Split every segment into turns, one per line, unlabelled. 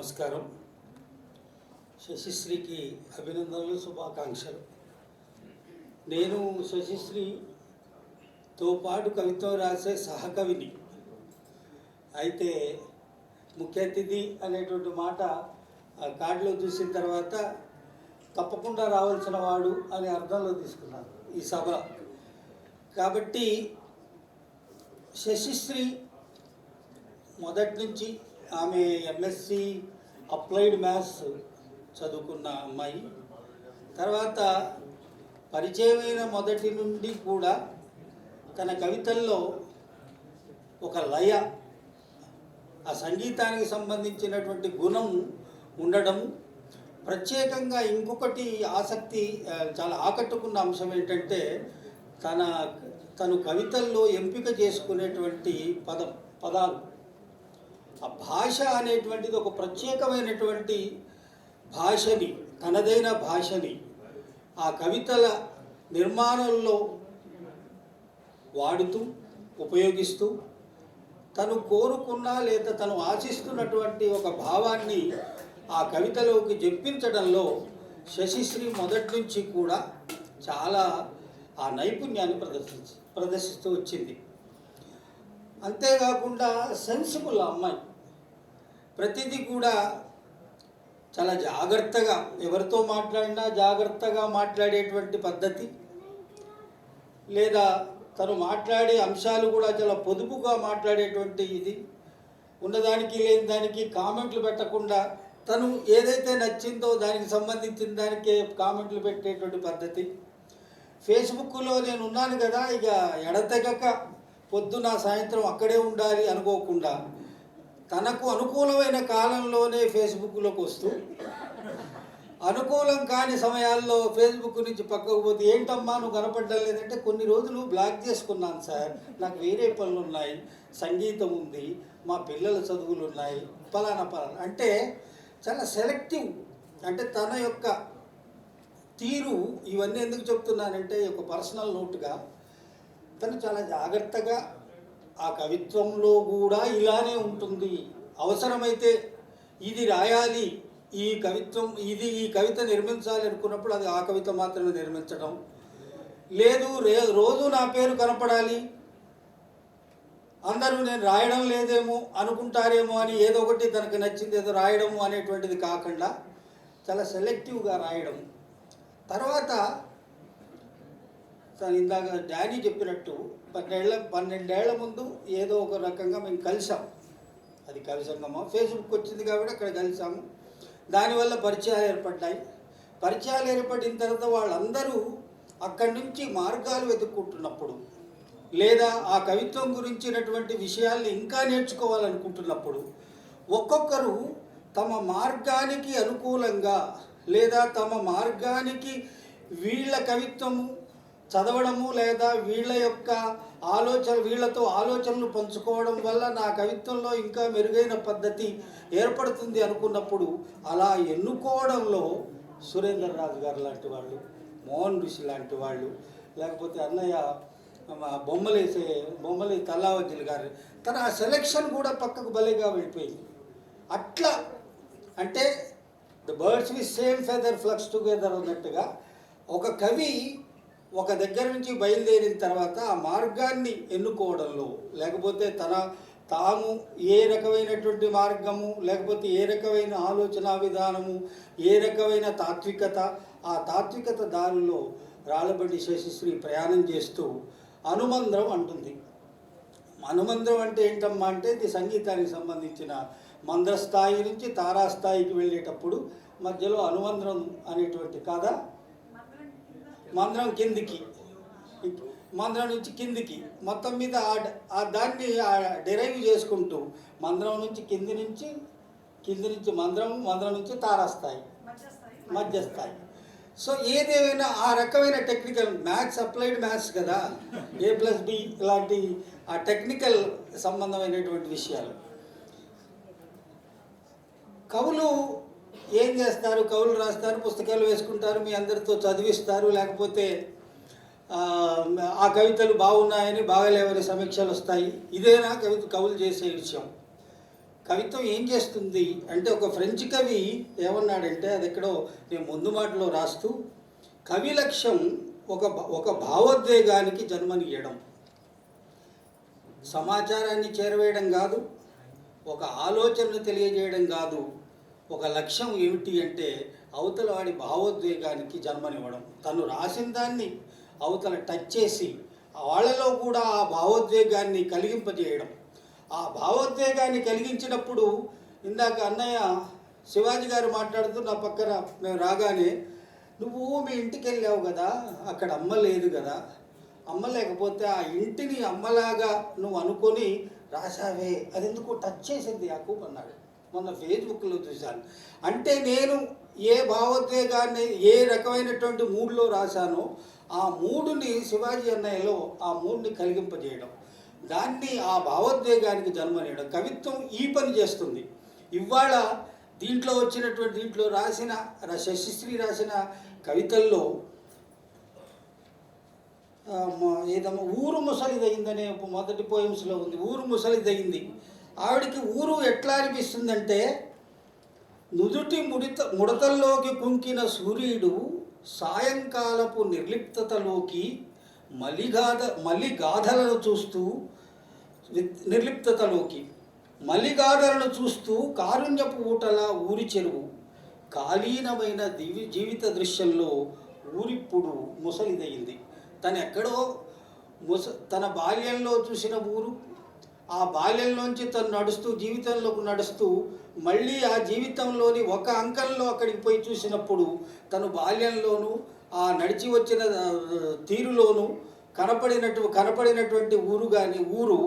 నమస్కారం. శశిశ్రీకి అభినందనలు శుభాకాంక్షలు. నేను శశిశ్రీతో పాటు కవిత్వం రాసే సహకవిని. అయితే ముఖ్య అతిథి అనేటువంటి మాట ఆ కార్డులో చూసిన తర్వాత తప్పకుండా రావాల్సిన వాడు అనే అర్థంలో తీసుకున్నాను ఈ సభ. కాబట్టి శశిశ్రీ మొదటి నుంచి ఆమె ఎంఎస్సి అప్లైడ్ మ్యాథ్స్ చదువుకున్న అమ్మాయి. తర్వాత పరిచయమైన మొదటి నుండి కూడా తన కవితల్లో ఒక లయ ఆ సంగీతానికి సంబంధించినటువంటి గుణం ఉండడం ప్రత్యేకంగా ఇంకొకటి ఆసక్తి చాలా ఆకట్టుకున్న అంశం ఏంటంటే తన తను కవితల్లో ఎంపిక చేసుకునేటువంటి పదం పదాలు. ఆ భాష అనేటువంటిది ఒక ప్రత్యేకమైనటువంటి భాషని తనదైన భాషని ఆ కవితల నిర్మాణంలో వాడుతూ ఉపయోగిస్తూ తను కోరుకున్న లేదా తను ఆశిస్తున్నటువంటి ఒక భావాన్ని ఆ కవితలోకి జప్పించడంలో శశిశ్రీ మొదటి నుంచి కూడా చాలా ఆ నైపుణ్యాన్ని ప్రదర్శించి ప్రదర్శిస్తూ వచ్చింది. అంతేకాకుండా సెన్సిబుల్ అమ్మాయి. ప్రతిదీ కూడా చాలా జాగ్రత్తగా ఎవరితో మాట్లాడినా జాగ్రత్తగా మాట్లాడేటువంటి పద్ధతి. లేదా తను మాట్లాడే అంశాలు కూడా చాలా పొదుపుగా మాట్లాడేటువంటి ఇది. ఉన్నదానికి లేని దానికి కామెంట్లు పెట్టకుండా తను ఏదైతే నచ్చిందో దానికి సంబంధించిన దానికే కామెంట్లు పెట్టేటువంటి పద్ధతి. ఫేస్బుక్లో నేను ఉన్నాను కదా ఇక ఎడతెగక పొద్దున సాయంత్రం అక్కడే ఉండాలి అనుకోకుండా తనకు అనుకూలమైన కాలంలోనే ఫేస్బుక్లోకి వస్తూ అనుకూలం కాని సమయాల్లో ఫేస్బుక్ నుంచి పక్కకు పోతే ఏంటమ్మా నువ్వు కనపడడం లేదంటే కొన్ని రోజులు బ్లాక్ చేసుకున్నాను సార్. నాకు వేరే పనులు ఉన్నాయి. సంగీతం ఉంది. మా పిల్లల చదువులు ఉన్నాయి. పలానా పలానా. అంటే చాలా సెలెక్టివ్ అంటే తన యొక్క తీరు ఇవన్నీ ఎందుకు చెప్తున్నానంటే ఒక పర్సనల్ నోట్గా తను చాలా జాగ్రత్తగా ఆ కవిత్వంలో కూడా ఇలానే ఉంటుంది. అవసరమైతే ఇది రాయాలి. ఈ కవిత్వం ఇది ఈ కవిత నిర్మించాలి అనుకున్నప్పుడు అది ఆ కవిత మాత్రమే నిర్మించడం. లేదు రే రోజు నా పేరు కనపడాలి. అందరూ నేను రాయడం లేదేమో అనుకుంటారేమో అని ఏదో ఒకటి తనకు నచ్చింది ఏదో రాయడము అనేటువంటిది కాకుండా చాలా సెలెక్టివ్గా రాయడం. తర్వాత తను ఇందాక డాడీ చెప్పినట్టు పన్నెండేళ్ళ పన్నెండేళ్ళ ముందు ఏదో ఒక రకంగా మేము కలిసాం. అది కవి ఫేస్బుక్ వచ్చింది కాబట్టి అక్కడ కలిసాము. దానివల్ల పరిచయాలు ఏర్పడ్డాయి. పరిచయాలు ఏర్పడిన తర్వాత వాళ్ళందరూ అక్కడి నుంచి మార్గాలు వెతుక్కుంటున్నప్పుడు లేదా ఆ కవిత్వం గురించినటువంటి విషయాల్ని ఇంకా నేర్చుకోవాలనుకుంటున్నప్పుడు ఒక్కొక్కరు తమ మార్గానికి అనుకూలంగా లేదా తమ మార్గానికి వీళ్ళ కవిత్వము చదవడము లేదా వీళ్ళ యొక్క ఆలోచన వీళ్ళతో ఆలోచనలు పంచుకోవడం వల్ల నా కవిత్వంలో ఇంకా మెరుగైన పద్ధతి ఏర్పడుతుంది అనుకున్నప్పుడు అలా ఎన్నుకోవడంలో సురేందర్ రాజు గారు లాంటి వాళ్ళు మోహన్ ఋషి లాంటి వాళ్ళు లేకపోతే అన్నయ్య బొమ్మలేసే బొమ్మలి తల్లావజ్జులు గారు తన ఆ సెలెక్షన్ కూడా పక్కకు భలేగా వెళ్ళిపోయింది. అట్లా అంటే the birds with same feather flocks together అన్నట్టుగా ఒక కవి ఒక దగ్గర నుంచి బయలుదేరిన తర్వాత ఆ మార్గాన్ని ఎన్నుకోవడంలో లేకపోతే తన తాము ఏ రకమైనటువంటి మార్గము లేకపోతే ఏ రకమైన ఆలోచన విధానము ఏ రకమైన తాత్వికత ఆ తాత్వికత దారిలో రాళ్ళబండి శశిశ్రీ ప్రయాణం చేస్తూ అనుమంద్రం అంటుంది. అనుమంద్రం అంటే ఏంటమ్మా అంటే ఇది సంగీతానికి సంబంధించిన మంద్రస్థాయి నుంచి తారాస్థాయికి వెళ్ళేటప్పుడు మధ్యలో అనుమంద్రం అనేటువంటి కథ మందిరం కిందికి. మందిరం నుంచి కిందికి. మొత్తం మీద ఆ- దాన్ని డిరైవ్ చేసుకుంటూ మందిరం నుంచి కింది నుంచి కింది నుంచి మందిరం మందిరం నుంచి తారాస్థాయి. మధ్యస్థాయి. సో ఏదేమైనా ఆ రకమైన టెక్నికల్ మ్యాథ్స్ అప్లైడ్ మ్యాథ్స్ కదా. ఏ ప్లస్ బి ఇలాంటి ఆ టెక్నికల్ సంబంధమైనటువంటి విషయాలు. కవులు ఏం చేస్తారు? కవులు రాస్తారు పుస్తకాలు వేసుకుంటారు మీ అందరితో చదివిస్తారు లేకపోతే ఆ, కవితలు బాగున్నాయని బాగలేవని సమీక్షలు వస్తాయి. ఇదేనా కవిత కవులు చేసే విషయం. కవిత్వం ఏం చేస్తుంది? అంటే ఒక ఫ్రెంచ్ కవి ఏమన్నాడంటే అది ఎక్కడో నేను ముందు మాటలో రాస్తూ కవి లక్ష్యం ఒక భా- ఒక భావోద్వేగానికి జన్మనియడం సమాచారాన్ని చేరవేయడం కాదు ఒక ఆలోచనను తెలియజేయడం కాదు. ఒక లక్ష్యం ఏమిటి అంటే అవతల వాడి భావోద్వేగానికి జన్మనివ్వడం. తను రాసిన దాన్ని అవతల టచ్ చేసి వాళ్ళలో కూడా ఆ భావోద్వేగాన్ని కలిగింపజేయడం. ఆ భావోద్వేగాన్ని కలిగించినప్పుడు ఇందాక అన్నయ్య శివాజీ గారు మాట్లాడుతూ నా పక్కన మేము రాగానే నువ్వు మీ ఇంటికి వెళ్ళావు కదా అక్కడ అమ్మ లేదు కదా. అమ్మ లేకపోతే ఆ ఇంటిని అమ్మలాగా నువ్వు అనుకొని రాశావే. అది ఎందుకు టచ్ చేసింది యాకూబ్ అన్నాడు. మొన్న ఫేస్బుక్లో చూశాను. అంటే నేను ఏ భావోద్వేగాన్ని ఏ రకమైనటువంటి మూడ్లో రాశానో ఆ మూడుని శివాజీ అన్నయ్యలో ఆ మూడ్ని కలిగింపజేయడం. దాన్ని ఆ భావోద్వేగానికి జన్మనేయడం. కవిత్వం ఈ పని చేస్తుంది. ఇవాళ దీంట్లో వచ్చినటువంటి దీంట్లో రాసిన శశిశ్రీ రాసిన కవితల్లో ఏదమ్మా ఊరు ముసలిదయిందనే మొదటి పోయమ్స్లో ఉంది. ఊరు ముసలిదయింది ఆవిడికి ఊరు ఎట్లా అనిపిస్తుందంటే నుదుటి ముడిత ముడతల్లోకి కుంకిన సూర్యుడు సాయంకాలపు నిర్లిప్తతలోకి మలిగాథ మలిగాధలను చూస్తూ వి- నిర్లిప్తతలోకి మలిగాథలను చూస్తూ కారుణ్యపు ఊటల ఊరి చెరువు కాలీనమైన దివి జీవిత దృశ్యంలో ఊరిప్పుడు ముసలిదయింది. తను ఎక్కడో ముస తన బాల్యంలో చూసిన ఊరు ఆ బాల్యంలోంచి తను నడుస్తూ జీవితంలోకి నడుస్తూ మళ్ళీ ఆ జీవితంలోని ఒక అంకంలో అక్కడికి పోయి చూసినప్పుడు తను బాల్యంలోనూ ఆ నడిచి వచ్చిన తీరులోనూ తీరులోను కనపడినట్టు కనపడినటువంటి ఊరు కానీ ఊరు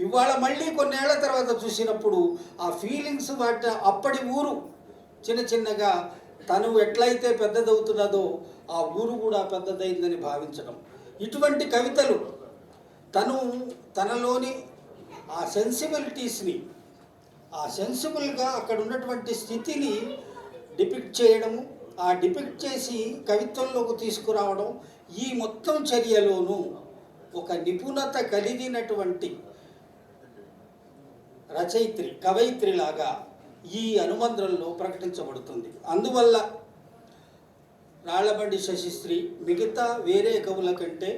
ఇవాళ మళ్ళీ కొన్నేళ్ళ తర్వాత చూసినప్పుడు ఆ ఫీలింగ్స్ వాటి అప్పటి ఊరు చిన్న చిన్నగా తను ఎట్లయితే పెద్దదవుతున్నదో ఆ ఊరు కూడా పెద్దదైందని భావించడం. ఇటువంటి కవితలు తను తనలోని ఆ సెన్సిబిలిటీస్ని ఆ సెన్సిబుల్గా అక్కడ ఉన్నటువంటి స్థితిని డిపిక్ట్ చేయడము ఆ డిపిక్ట్ చేసి కవిత్వంలోకి తీసుకురావడం ఈ మొత్తం చర్యలోనూ ఒక నిపుణత కలిగినటువంటి రచయిత్రి కవయిత్రిలాగా ఈ అనుబంధంలో ప్రకటించబడుతుంది. అందువల్ల రాళ్ళబండి శశిశ్రీ మిగతా వేరే కవుల కంటే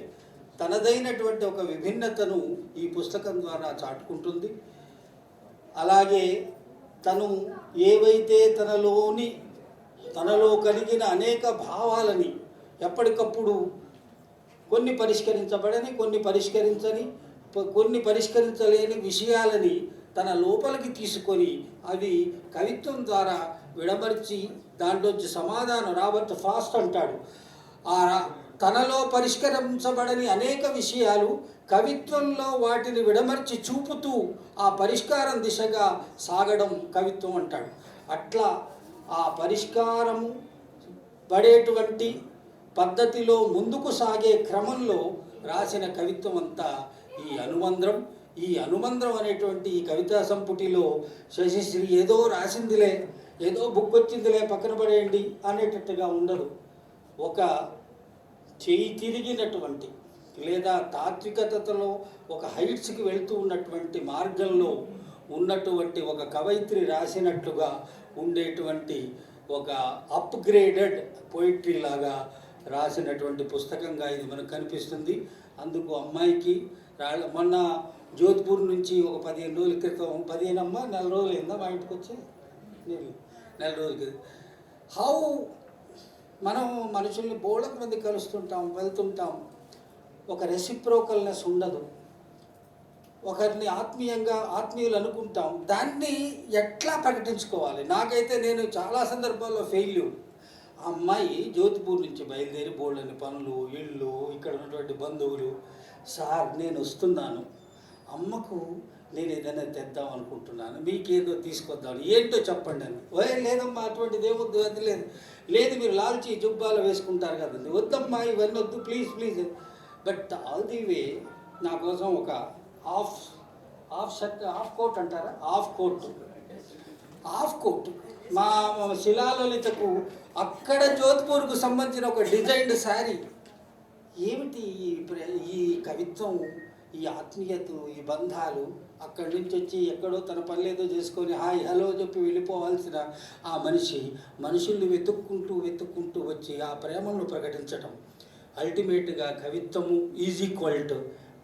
తనదైనటువంటి ఒక విభిన్నతను ఈ పుస్తకం ద్వారా చాటుకుంటుంది. అలాగే తను ఏవైతే తనలోని తనలో కలిగిన అనేక భావాలని ఎప్పటికప్పుడు కొన్ని పరిష్కరించబడని కొన్ని పరిష్కరించని కొన్ని పరిష్కరించలేని విషయాలని తన లోపలికి తీసుకొని అవి కవిత్వం ద్వారా విడమర్చి దాంట్లోంచి సమాధానం రాబర్ట్ ఫాస్ట్ అంటాడు. ఆ రా- తనలో పరిష్కరించబడని అనేక విషయాలు కవిత్వంలో వాటిని విడమర్చి చూపుతూ ఆ పరిష్కారం దిశగా సాగడం కవిత్వం అంటాడు. అట్లా ఆ పరిష్కారము పడేటువంటి పద్ధతిలో ముందుకు సాగే క్రమంలో రాసిన కవిత్వం అంతా ఈ అనుమంద్రం. ఈ అనుమంద్రం అనేటువంటి ఈ కవితా సంపుటిలో శశిశ్రీ ఏదో రాసిందిలే ఏదో బుక్ వచ్చిందిలే పక్కన పడేయండి అనేటట్టుగా ఉండదు. ఒక చేయి తిరిగినటువంటి లేదా తాత్వికతలో ఒక హైట్స్కి వెళ్తూ ఉన్నటువంటి మార్గంలో ఉన్నటువంటి ఒక కవయిత్రి రాసినట్లుగా ఉండేటువంటి ఒక అప్గ్రేడెడ్ పోయిట్రీ లాగా రాసినటువంటి పుస్తకంగా ఇది మనకు కనిపిస్తుంది. అందుకు అమ్మాయికి మొన్న జోధ్పూర్ నుంచి ఒక పదిహేను రోజుల క్రితం పదిహేను అమ్మ నెల రోజులు అయిందా మా ఇంటికి వచ్చి నేను నెల రోజుల క్రితం హౌ మనం మనుషుల్ని బోళ్ళకు మంది కలుస్తుంటాం వెళ్తుంటాం. ఒక రెసిప్రోకల్నెస్ ఉండదు. ఒకరిని ఆత్మీయంగా ఆత్మీయులు అనుకుంటాం. దాన్ని ఎట్లా ప్రకటించుకోవాలి? నాకైతే నేను చాలా సందర్భాల్లో ఫెయిల్యూర్ ఆ అమ్మాయి జ్యోతిపూర్ నుంచి బయలుదేరి బోళ్ళని పనులు ఇళ్ళు ఇక్కడ ఉన్నటువంటి బంధువులు సార్ నేను వస్తున్నాను. అమ్మకు నేను ఏదైనా తెద్దాం అనుకుంటున్నాను. మీకేదో తీసుకొద్దాను ఏంటో చెప్పండి అని. ఓ లేదమ్మా అటువంటిది ఏమొద్దు అది లేదు. లేదు మీరు లాల్చి జుబ్బాలు వేసుకుంటారు కదండి. వద్దమ్మా ఇవన్నీ వద్దు please please but all the way నా కోసం ఒక half half shirt half coat అంటారా? హాఫ్ కోట్ హాఫ్ కోట్ మా మా శిలాలలితకు అక్కడ జోధ్పూర్కు సంబంధించిన ఒక డిజైన్డ్ శారీ. ఏమిటి ఈ ప్ర- ఈ కవిత్వం ఈ ఆత్మీయతలు ఈ బంధాలు? అక్కడి నుంచి వచ్చి ఎక్కడో తన పని చేసుకొని హాయ్ హలో చెప్పి వెళ్ళిపోవాల్సిన ఆ మనిషి మనుషుల్ని వెతుక్కుంటూ వెతుక్కుంటూ వచ్చి ఆ ప్రేమను ప్రకటించటం. అల్టిమేట్గా కవిత్వము ఈజ్ ఈక్వల్ టు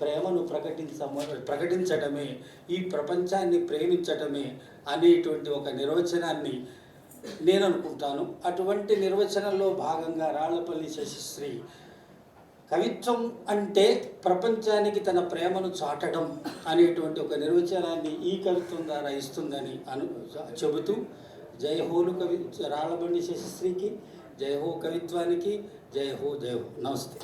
ప్రేమను ప్రకటించమ ప్రకటించటమే ఈ ప్రపంచాన్ని ప్రేమించటమే అనేటువంటి ఒక నిర్వచనాన్ని నేను అనుకుంటాను అటువంటి నిర్వచనంలో భాగంగా రాళ్ళపల్లి శశిశ్రీ కవిత్వం అంటే ప్రపంచానికి తన ప్రేమను చాటడం అనేటువంటి ఒక నిర్వచనాన్ని ఈ కవిత్వం ద్వారా ఇస్తుందని అను చెబుతూ జయ హోలు కవి రాళ్ళబండి శశిశ్రీకి జయ హో కవిత్వానికి జయ హో జయ హో. నమస్తే.